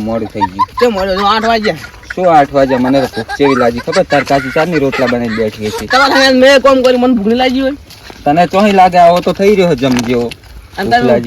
મોડું થઈ ગયું. કેમ મોડું આઠ વાગ્યા. શું આઠ વાગે મને ભૂખ જેવી લાગી. ખબર તાર કાચી ચારની રોટલા બનાવી બેઠી હતી. તમારે મેં કોમ કરી મને ભૂખ લાગી હોય. તને ચોહી લાગે આવો તો થઈ રહ્યો જમ જેવો ને?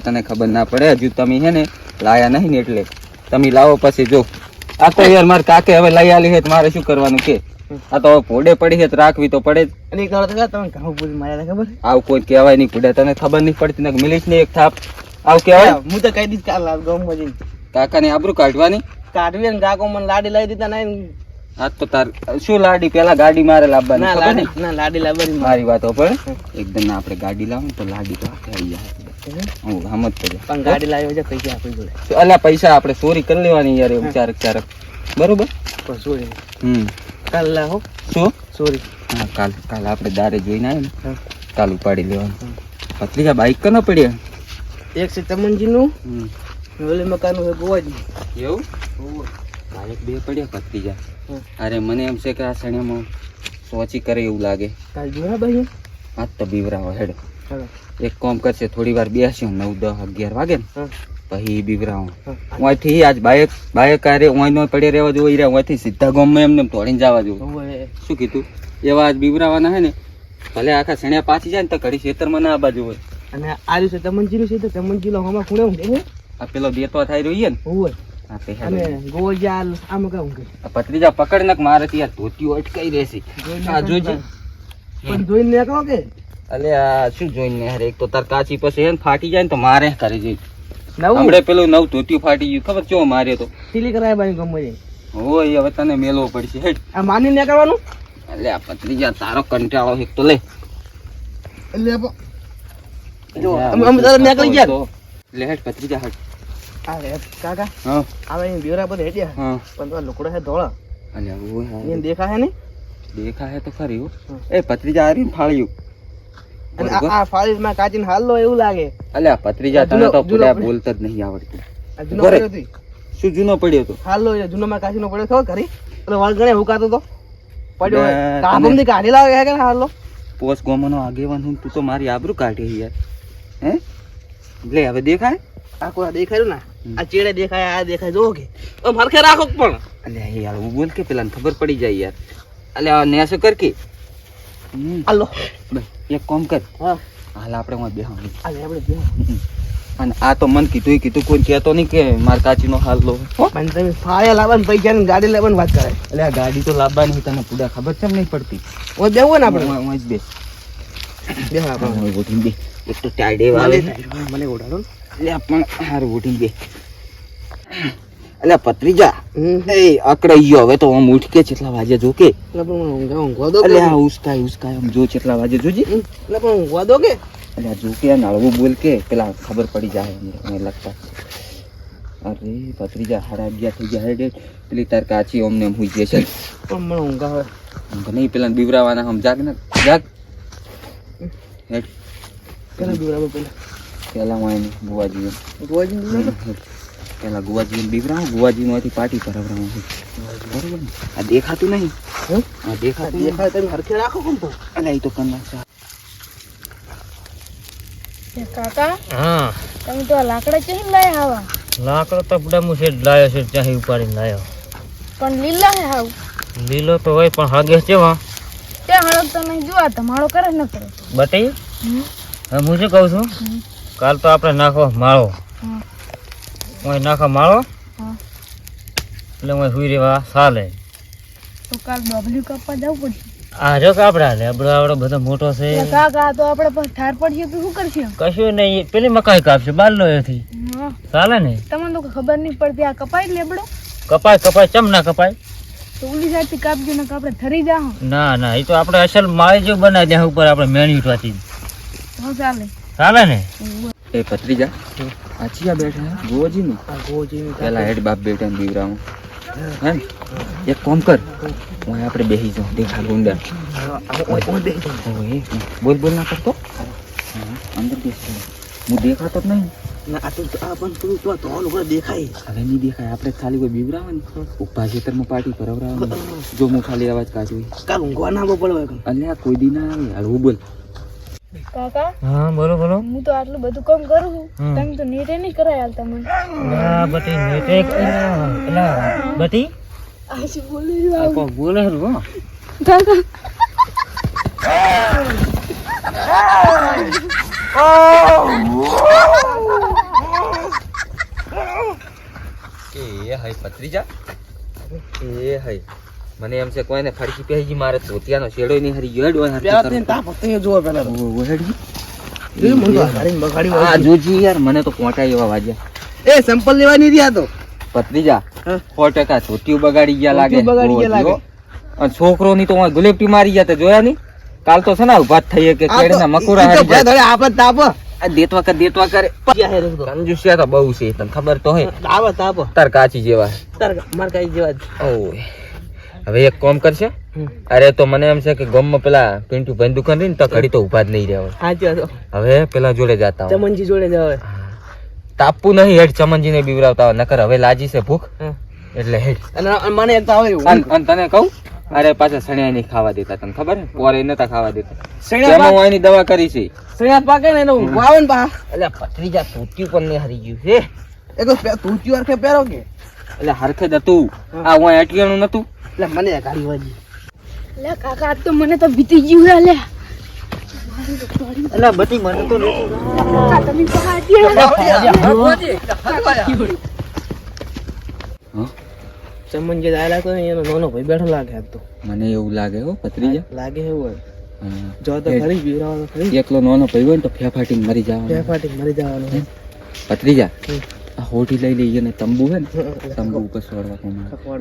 તને ખબર પડે? હજુ તમે હે ને લાયા નહીં ને એટલે. તમે લાવો પછી જો. આ તો યાર મારે કાકે હવે લઈ આલી હે તો મારે શું કરવાનું કે? આ તો ભોડે પડી છે તો રાખવી તો પડે જ. અને એક દાડો તો તમે ઘઉં પૂરી માર્યા ખબર? આવું કોઈ કહેવાય નહીં પડે તને ખબર નહીં પડતી ને મિલીશ ને એક થાપ. આવું કહેવાય? હું તો કહી દઈશ કાલ ગામમાં જઈને. કાકાની આબરૂ કાઢવાની? કાઢવી ને કાકો મને લાડી લાવી દીધા નહીં આ તો તાર શું લાડી? પેલા ગાડી મારે લાવવાની ના લાડી ના લાડી લાવવાની મારી. વાતો પણ એકદમ ના આપણે ગાડી લાવું તો લાડી તો આવી જાય. હું? પણ ગાડી લાવી છે પૈસા આપી જોડે અલ્યા પૈસા આપણે ચોરી કરી લેવાની યાર ચારક ચારક બરોબર? પણ હમ. કાલ લાવો. શું? સોરી. હા કાલ કાલ આપણે દારે જોઈને આવ્યો ને. કાલ ઉપાડી લેવાનું. પતલીજા બાઈક કનો પડ્યા એક છે તમનજીનું. ઓલે મકાનનું ગોવાજી એવું? બાઈક બે પડ્યા પતલી જા અરે મને એમ છે કે આ સણિયામાં સોચી કરે એવું લાગે. કાલ જોયા ભાઈ આજ તો બીવરાવો હેડ. એક કામ કરશે થોડી વાર બેસ્યો નવ દસ અગિયાર વાગે ને. પછી બીવરાવો ઓયથી આજ બાયક બાયક આરે ઓય નો પડે રહેવા જો ઈરા ઓયથી સીધા ગામમાં એમને તોડીને જવા જોવું. શું કીધું? એવા આજ બીવરાવાના હે ને ભલે આખા સણ્યા પાછી જાય ને તો ઘડી ખેતરમાં ના બાજુ હોય. અને આ રહ્યું છે તમનજી છે તો તમનજી લો હમણાં ખૂણે ઊંઘે આ પેલો દેતો થાય રહ્યો ને. આ પત્રીજા પકડ નાખ મારે ત્યાં ધોતીઓ અટકાઈ રહેશે આ જોજે. પણ જોઈને નીકળો કે? અલે આ શું જોઈને હારે એક તો તાર કાચી પછી હે ને ફાટી જાય ને તો મારે કરી જઈ નવું? હમણે પેલું નવ ધોતિયું ફાટી ગયું. ખબર ચો મારે તો? સીલી કરાય બાઈ ગમે. હોય હવે તને મેલવો પડશે હેડ. આ માની ને કરવાનું? એટલે આ પત્રીજા તારો કંટાળો એક તો લે. એટલે આપ- જો અમે અમે તારે નીકળી ગયા. લે હેડ પત્રીજા હેડ. આ રે કાકા. હા. આવે અહીં બેવરા પર હેડ્યા. હા. પણ તો લોકડો હે ધોળા. અને ઓય હા. એ દેખા હે ને દેખા હે તો ખરી એ પત્રીજા આ રહ્યું ફાળ્યું. આ- આ ફાળીમાં કાચીને હાલ એવું લાગે. અલે પત્રીજા તને તો પૂરા બોલતા જ નહીં આવડતું. આ જૂનો બરે. પડ્યો હતી. શું જૂનો પડ્યો તો? હાલ લો એ કાચીનો પડ્યો ખબર ખરી. એટલે વાળ ગણે હુકાતો તો. પડ્યો હોય. બે કાઢી લાવે હે કે ના પોસ ગોમનો આગેવાન હું તું તો મારી આબરૂ કાઢી યાર. હે? લે હવે દેખાય? આ કોઈ દેખાયું ના? આ ચેડે દેખાય આ દેખાય જો કે. હરખે રાખો પણ? યાર હું બોલ કે પેલા ખબર પડી જાય યાર. અલ્યા નેસો કર કે. હાલ. એક કામ કર. હાલ આપણે હું બેહવાનું. હાલ આપણે બેહો. અને આ તો મન કીધું એ કીધું કોઈ કહેતો નહીં કે માર કાચીનો હાલ લો. પણ તમે ફાળે લાવવાનું પૈસા ને ગાડી લાવવાની વાત કરે એટલે આ ગાડી તો લાવવાની તને પૂરા ખબર છે નહીં પડતી. ઓ બેવું ને આપણે? હું જ બે. બે આપણે. હું ઉઠીને બે. એક તો ટાઈડે વાલે મને મને એટલે ને. પણ હારું ઉઠીને બે. અલે પત્રીજા. એ અકડાઈ ગયો. હવે તો આમ ઉઠ કે કેટલા વાગે જો કે એટલે પણ ઊંઘા ઊંઘવા દો આ ઉસકાય ઉસકાય. આમ જો કેટલા વાગે જોજી. એટલે પણ ઊંઘવા દો કે? આ જો કે નળવું બોલ કે પેલા ખબર પડી જાય અમને લગતા. અરે ભત્રીજા હારા ગયા થઈ ગયા હેડે પેલી તાર કાચી અમને એમ હુઈ જશે પણ મને ઊંઘા હોય ઊંઘ નહીં પેલા બીવરાવાના હમ. જાગ ને જાગ. હેડ. પેલા બીવરાવો પેલા. પેલા હું એને બુવાજી દોરાવો. પેલા ગુવાજી બીવરાવ ગુવાજી માંથી પાટી કરાવરાવું બરોબર ને? આ દેખાતું નહીં. આ દેખાતું દેખાય તમે હરખે રાખો કેમ તો? અલે એ તો કન્ના કાકા હા. તમે તો લાકડા ચહી લાયા આવા લાકડો તો બધા છે લાયો છે ચાહી ઉપાડીને લાયો. પણ લીલા હે હાવ. લીલો તો હોય પણ હાગે કેવા તે હળક તો નહીં જોવા તમારો કરે ન કરે? બટી હમ. હું શું કહું છું? કાલ તો આપણે નાખો માળો. હું નાખો માળો? હા. એટલે હું સુઈ રહેવા ચાલે તો કાલ બબલ્યુ કાપવા જવું પડશે. આ જો કાપડા લે આપણો આવડો બધો મોટો છે. કાકા તો આપણે પછી ઠાર પડશે તો શું કરશે? કશું નહીં પેલી મકાઈ કાપશે બારલો એથી. ચાલે ને? તમને તો ખબર નહીં પડતી આ કપાય લેબડો? કપાય કપાય ચમ ના કપાય? તો ઉલી કાપજો ને આપણે થરી જાઓ ના ના એ તો આપણે અસલ માળી જેવું બનાવી દે ઉપર આપણે મેણી ઉઠવાથી ચાલે. ચાલે ને? એ ભત્રીજા આચિયા બેઠા હે. ગુવાજી ને આ ગોવાજી ને પેલા હેડ બાપ બેઠા બીવરાવું હે? એક કામ કર. હું આપણે બેસી જાઉં. દેખા ગુંડા. બોલ બોલ ના કરતો. અંદર બેસ હું દેખાતો જ નહીં. ના આ તો આ પણ તું તો ધોલ ઉપર દેખાય. હવે નહીં દેખાય. આપણે ખાલી કોઈ બીવરાવે ને ઊભા ખેતરમાં પાર્ટી ભરવરાવે જો હું ખાલી અવાજ કાઢું. કાલ ઊંઘવા ના પડે અલ્યા કોઈ દી ના આવે. હળવું બોલ. કાકા હા બોલો બોલો. હું તો આટલું બધું કામ કરું છું. તમે તો નેટે નહીં કરાય હાલ તમે. ના બટી નેટે એલા બટી? આ શું બોલી રહ્યું આ આવું? બોલે છે હો. કાકા. એ હાય પત્રીજા એ હાય મને એમ છે કોઈને ફરકી પહેરી મારે ધોતિયાનો શેડો નહીં હરી ગયો હેડો હરી હતો એ જોવો પેલા તો. ઓ, ઓ, હેડી. જોયું મને બગાડી આ જોજી યાર મને તો કોટા એવા વાજ્યા એ સંપલ લેવાની રહ્યા તો પત્રીજા હા. સો ટકા ધોતિયું બગાડી ગયા લાગે બગાડી ગયા લાગે. અને છોકરો ની તો ગુલેપટી મારી ગયા તો જોયા નહીં કાલ તો છે ને ઊભા જ થઈએ કે આ ના મકુરા તો હારી જાય. આપણે તાપ આ દેતવા કર દેતવા કરે? કંજુસિયા તો બહુ છે તને ખબર તો હે તાપ તાપ તાર કાચી જેવા તાર માર કાઈ જેવા ઓય. હવે એક કોમ કરશે. અરે તો મને એમ છે કે ગમમાં પેલા પિન્ટુ ભાઈ દુકાન રહી ને તો ઘડી તો ઊભા જ નહીં રહ્યા સાચી હવે પેલા જોડે જાતા. ચમનજી જોડે જાવ તાપુ નહીં હેડ ચમનજી ને બીવરાવતા નકર હવે લાજી છે ભૂખ. એટલે હેડ. અને મને એક આવે તને કહું? અરે પાછા સણિયા નહીં ખાવા દેતા તને ખબર? પોરે નતા ખાવા દેતા. સણિયા હું એની દવા કરી છે. સણિયા પાકે ને એનું વાવન પા. એટલે પથરીજા તૂટ્યું પણ નહીં હરી ગયું છે. એ તો પે- તું પહેરો કે. એટલે હરખે જ હતું. આ હું અટકેલું નતું. એટલે મને ગાડી વાજી. લે કાકા તો મને તો બીતી ગયું લે. અલા બધી મને તો કાકા તમે પહાડી ચમનજી આયેલા તો એનો નાનો ભાઈ બેઠો લાગે આજ તો. મને એવું લાગે હો પત્રીજા. લાગે એવું હોય. જો તો ખરી બીવરાવાનો ખરી એકલો નાનો ભાઈ હોય ને તો ફેફાટીને મરી જવાનો. ફાટી મરી જવાનો. પતરી પથરીજા આ હોટી લઈ લઈએ ને તંબુ હે ને તંબુ ઉપર સોડવા કોમ.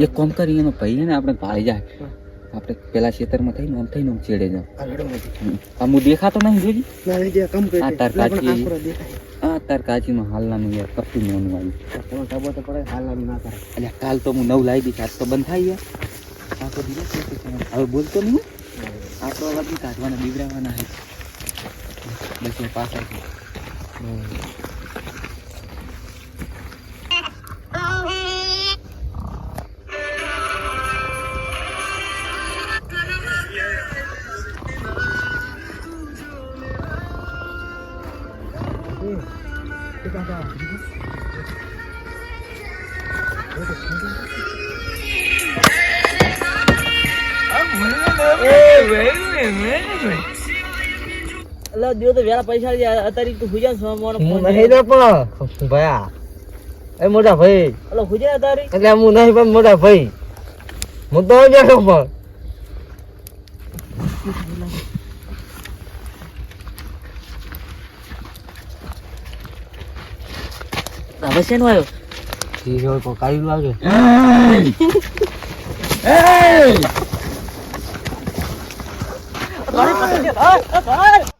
એક કોમ કરી એનો ભાઈ ને આપણે ભાઈ જાય. આપણે પેલા ખેતરમાં થઈને આમ થઈને આમ ચેડે જાવ આ હું દેખાતો નહીં જોજી ના એ જે કમ કરી આ તાર કાચી. આ તાર કાચીમાં હાલનાનું યાર કપટી મોનું આવ્યું આ ટાબો તો પડે હાલ આમ ના કરે એટલે કાલ તો હું નવ લાવી દઈશ આજ તો બંધ થાય યાર. તો દિવસ. હવે બોલતો નહીં આ તો અવાજ કાઢવાના બીવડાવવાના હે બસ એ પાછળ છે. દિયો તો વેલા પૈસા અત્યારે તું હુજા ને સોમવારનો ફોન હું નહીં તો પણ ભયા. એ મોટા ભાઈ. એલા હુજા અત્યારે? એટલે હું નહીં પણ મોટા ભાઈ. હું તો બેઠો પણ. હવે શેનો આવ્યો? હીરો કો કાઢી લાગે ભત્રીજા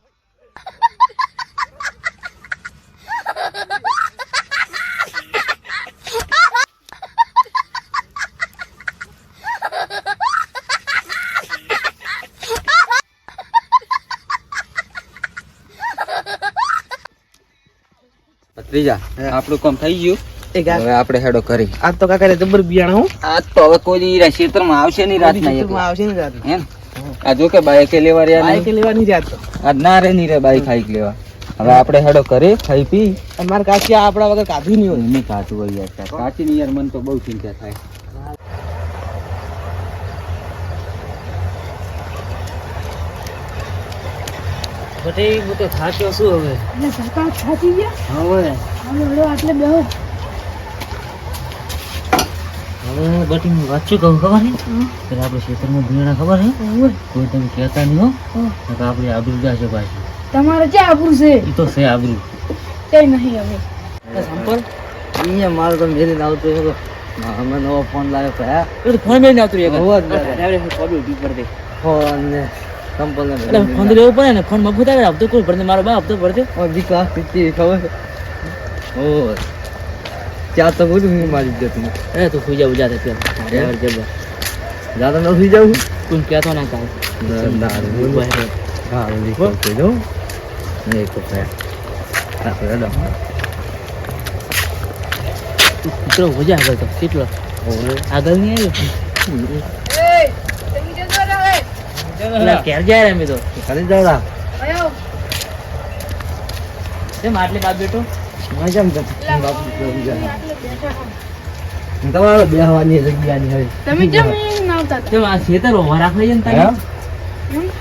હે. આપણું કામ થઈ ગયું. હવે આપણે હેડો કરી આ તો કાકા જબર બિયાણ હું. આ તો હવે કોઈ ક્ષેત્રમાં આવશે નહીં રાત ના. આવશે નહીં રાત હે. આ જો કે બાઈક લેવા રહ્યા બાઈક નહીં લેવાની આ ના રે નહીં રે બાઈક હાઈક લેવા. હવે આપણે હેડો કરી ખાઈ પી. મારે કાચી આપડા આપણા વગર કાઢી નહીં હોય. નહીં કાચું હોય યાર કાચી નહીં યાર મને તો બહુ ચિંતા થાય. બટી હું તો થાક્યો છું હવે? લે કાકા થાકી ગયા? હવે? હાલો હળો આટલે બેહો હવે બટી હું વાંચું કહું ખબર હે? પેલા આપણે ખેતરમાં ભીણા ખબર હે? કોઈ તમે કહેતા નહીં હો. ઓય. આપણે આબરૂ જાશે પાછી? તમારે ક્યાં આબરૂ છે? એ તો છે આબરૂ. કઈ નહીં હવે. સંપલ અહીંયા મારો તો મેરી આવતો હતો. નવો ફોન લાવ્યો ફોન મેં આવતું જ ફોન ને. એટલે ફોન લેવું પડે ને ફોન મફત આવે હપ્તો કોઈ પડે મારો બા હપ્તો ઓ વિકાસ પીતી ખબર? ઓ ત્યાં તો બધું હું મારી જ એ તું સુઈ જા ઉજા દે પેલા જાવું તું કહેતો ના કાલ ના, ના, ઊભા હા કહી દઉં નહીં તો હા, તો કૂતરો મજા આગળ તો કેટલો? આગળ નહીં આવ્યો? ઘેર જાય અમે તો. ખાલી જાઓ કેમ આટલે બાપ બેટો મને કેમ કે બાપુ જોઈ જાય. તમારે બેહવાની જગ્યા ની હવે તમે કેમ નાવતા કેમ આ ખેતર ઓવા રાખવા છે ને તારે?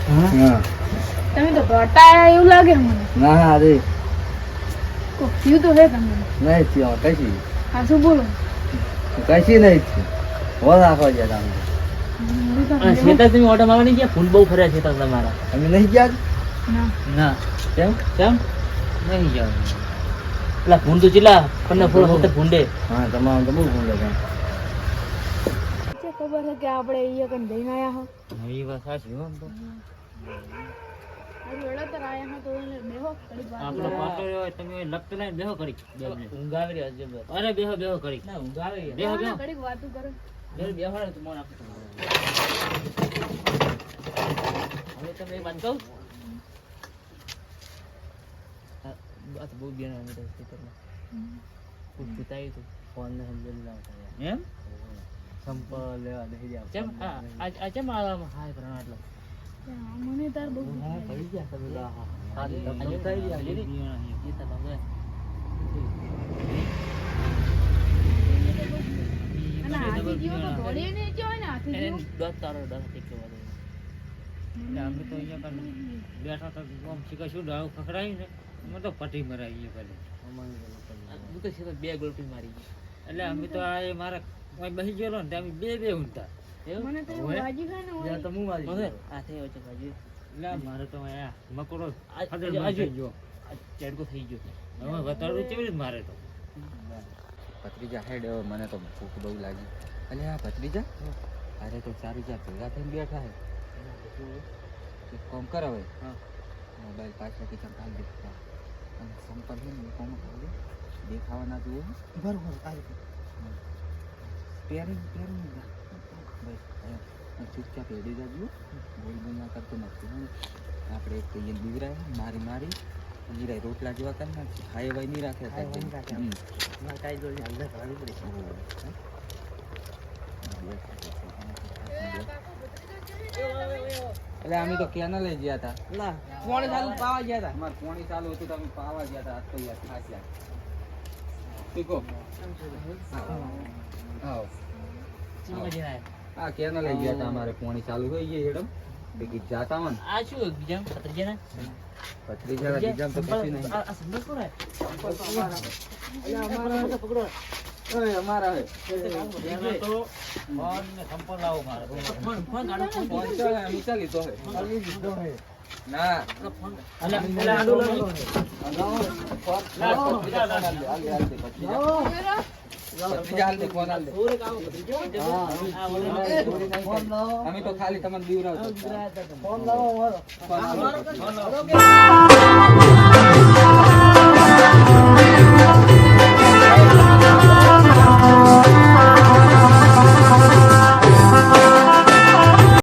હા? તમે તો ઘટા એવું લાગે મને. ના હા અરે કોક તો હે તમને. નહીં થયો કશી હા શું બોલો? કશી નહીં થયું. રાખવા ગયા તમે. બેહો. ખેતર તમે ઓટો મારવા નહીં ગયા? ફૂલ બહુ ફર્યા છે તમારા. અમે નહીં ગયા? ના. ના. કેમ? કેમ? નહીં ગયા. પેલા ભૂંડ તો ચીલા પણ ફૂલ સત્તર ફૂંડે હા. તમારે તો બહુ ફૂંડે છે. ખબર છે કે આપણે અહીંયા કન જઈને આવ્યા હો. એ વાત સાચી હો તો. તમે ઊંઘ આવી રહી છે અરે બેહો બેહો કરી. ના ઊંઘ આવી રહી બેહો બેહો. વાતું કરો. હવે તમે વાત કહું? આ તો બહુ બેન અમે તો ખેતરમાં. તો ફોન ને સમજણ એમ? સંપલ લેવા નહીં ગયા કેમ? આ કેમ આ હાય કરણ આટલો? મને તાર બહુ હા કરી ગયા તમે તો. હા આજે બેઠા તો આમ શીખા શું ડાળું ખખડાયું ને? અમે તો હું તો સીધો બે ગોલટી મારી ગઈ. એટલે અમે તો આ મારા બેસી ગયેલો ને અમે બે બે હું મારી તો મકોડો ચડકો થઈ ગયો. હવે વતાડું કેવી રીતે મારે તો. ભત્રીજા હેડ મને તો ભૂખ બહુ લાગી. અને આ ભત્રીજા? અરે તો સારી જ્યાં ભેગા થઈને બેઠા હે. એક કોમ કર હવે. મોબાઈલ પાછળ કિચન કાલ દેખતા અને સંપર્ક ને કોમ કામ કાઢ દે. દેખાવાના જુઓ બરોબર કાલ પેરિંગ પેરિંગ બસ ચૂપચાપ હેડી જાજો બોલ બોલ ના કરતો નથી. આપણે એક કહીએ બીવરાય મારી મારી. જીરાય રોટલા જેવા કરી ને ખાય વાય નહીં રાખે ખાય વાય નહીં રાખે. કાંઈ જોડે અંદર ભરાવી પડી. એટલે અમે તો કેનલે ગયા હતા ના પોણે ચાલુ પાવા ગયા હતા અમારે પોણી ચાલુ હતું તો અમે પાવા ગયા હતા આજ તો યાર ખાસ્યા તું કહો. આવો ચીમા જઈને લઈ કેનલે ગયા હતા અમારે પોણી ચાલુ. થઈ ગઈ હેડમ. ભેગી જાતા હોય આ શું બીજા પત્રીજા ના પત્રીજા ના બીજા તો કશું નહીં આ આ કોણ હે? અલ્યા અમારા તો પકડો ઓય અમારા હે તો ફોન ને સંપર્ક લાવો મારે. ફોન ફોન ગાડો ફોન ચાલે અમે ચાલી તો હે ખાલી દીધો હે ના અલા, અલા, આડું લાવો. અલ્યા ફોન આલ દે, આલ દે, આલ લાવો અમે તો ખાલી તમને બીવરાવતો ફોન લાવો ફોન દે.